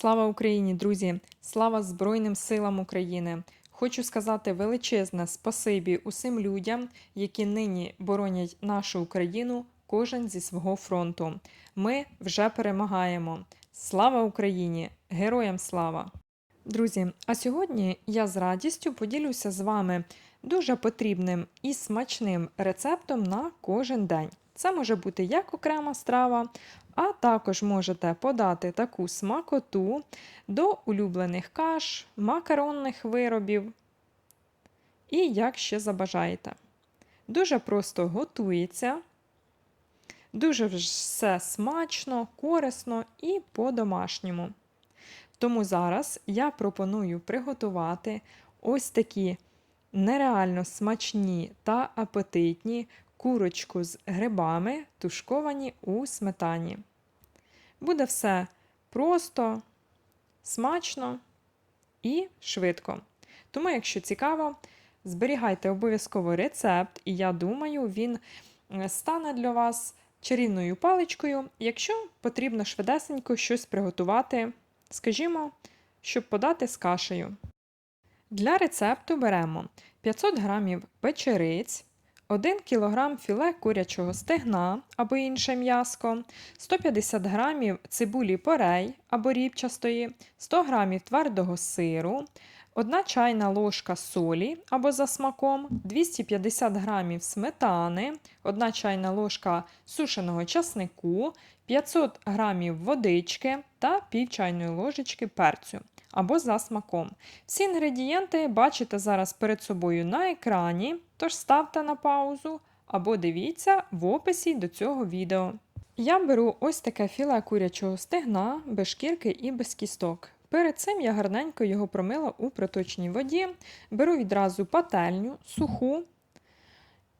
Слава Україні, друзі! Слава Збройним силам України! Хочу сказати величезне спасибі усім людям, які нині боронять нашу Україну, кожен зі свого фронту. Ми вже перемагаємо. Слава Україні! Героям слава! Друзі, а сьогодні я з радістю поділюся з вами дуже потрібним і смачним рецептом на кожен день. Це може бути як окрема страва, а також можете подати таку смакоту до улюблених каш, макаронних виробів і як ще забажаєте. Дуже просто готується, дуже все смачно, корисно і по-домашньому. Тому зараз я пропоную приготувати ось такі нереально смачні та апетитні курочку з грибами, тушковані у сметані. Буде все просто, смачно і швидко. Тому, якщо цікаво, зберігайте обов'язково рецепт, і я думаю, він е, стане для вас чарівною паличкою, якщо потрібно швидесенько щось приготувати, скажімо, щоб подати з кашею. Для рецепту беремо 500 г печериць, 1 кг філе курячого стегна або інше м'яско, 150 г цибулі порей або рібчастої, 100 г твердого сиру, 1 чайна ложка солі або за смаком, 250 г сметани, 1 чайна ложка сушеного часнику, 500 г водички та пів чайної ложечки перцю або за смаком. Всі інгредієнти бачите зараз перед собою на екрані, тож ставте на паузу або дивіться в описі до цього відео. Я беру ось таке філе курячого стегна, без шкірки і без кісток. Перед цим я гарненько його промила у проточній воді, беру відразу пательню, суху.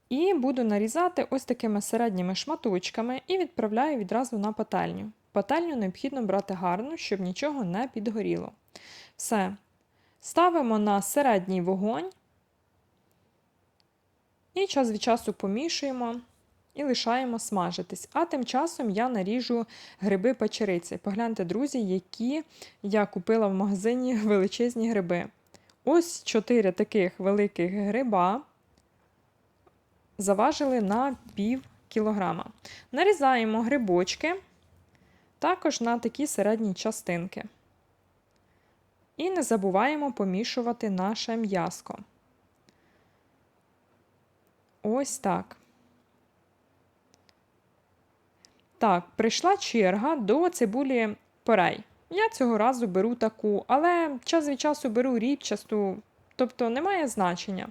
І буду нарізати ось такими середніми шматочками і відправляю відразу на пательню. Пательню необхідно брати гарно, щоб нічого не підгоріло. Все. Ставимо на середній вогонь і час від часу помішуємо і лишаємо смажитись. А тим часом я наріжу гриби печериці. Погляньте, друзі, які я купила в магазині величезні гриби. Ось 4 таких великих гриба заважили на пів кілограма. Нарізаємо грибочки також на такі середні частинки. І не забуваємо помішувати наше м'яско. Ось так. Так, прийшла черга до цибулі порей. Я цього разу беру таку, але час від часу беру ріпчасту, тобто немає значення.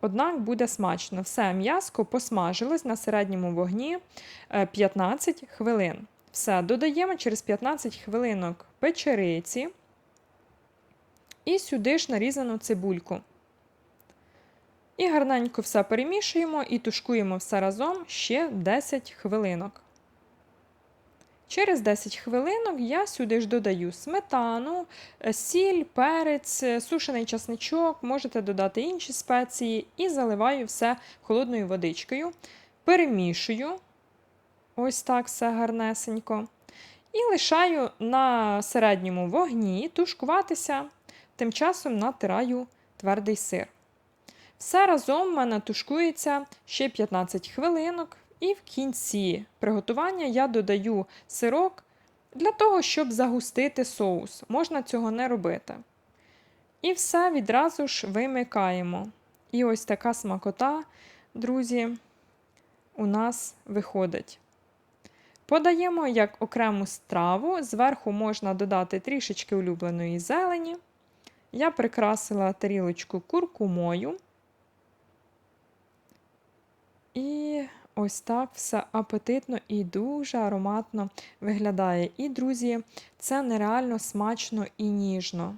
Однак буде смачно. Все м'яско посмажилось на середньому вогні 15 е, хвилин. Все, додаємо через 15 хвилинок печериці і сюди ж нарізану цибульку. І гарненько все перемішуємо і тушкуємо все разом ще 10 хвилинок. Через 10 хвилинок я сюди ж додаю сметану, сіль, перець, сушений часничок, можете додати інші спеції і заливаю все холодною водичкою. Перемішую ось так все гарнесенько. І лишаю на середньому вогні тушкуватися, тим часом натираю твердий сир. Все разом в мене тушкується ще 15 хвилинок. І в кінці приготування я додаю сирок для того, щоб загустити соус. Можна цього не робити. І все відразу ж вимикаємо. І ось така смакота, друзі, у нас виходить. Подаємо як окрему страву, зверху можна додати трішечки улюбленої зелені. Я прикрасила тарілочку куркумою. І Ось так все апетитно і дуже ароматно виглядає. І, друзі, це нереально смачно і ніжно.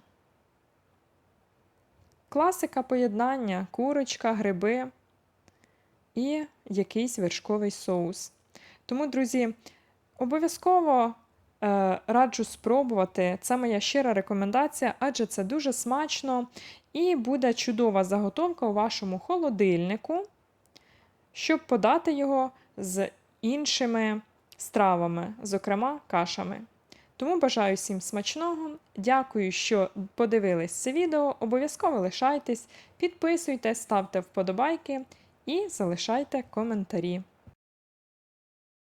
Класика поєднання, курочка, гриби і якийсь вершковий соус. Тому, друзі, обов'язково е, раджу спробувати. Це моя щира рекомендація, адже це дуже смачно і буде чудова заготовка у вашому холодильнику щоб подати його з іншими стравами, зокрема кашами. Тому бажаю всім смачного. Дякую, що подивились це відео. Обов'язково лишайтесь, підписуйтесь, ставте вподобайки і залишайте коментарі.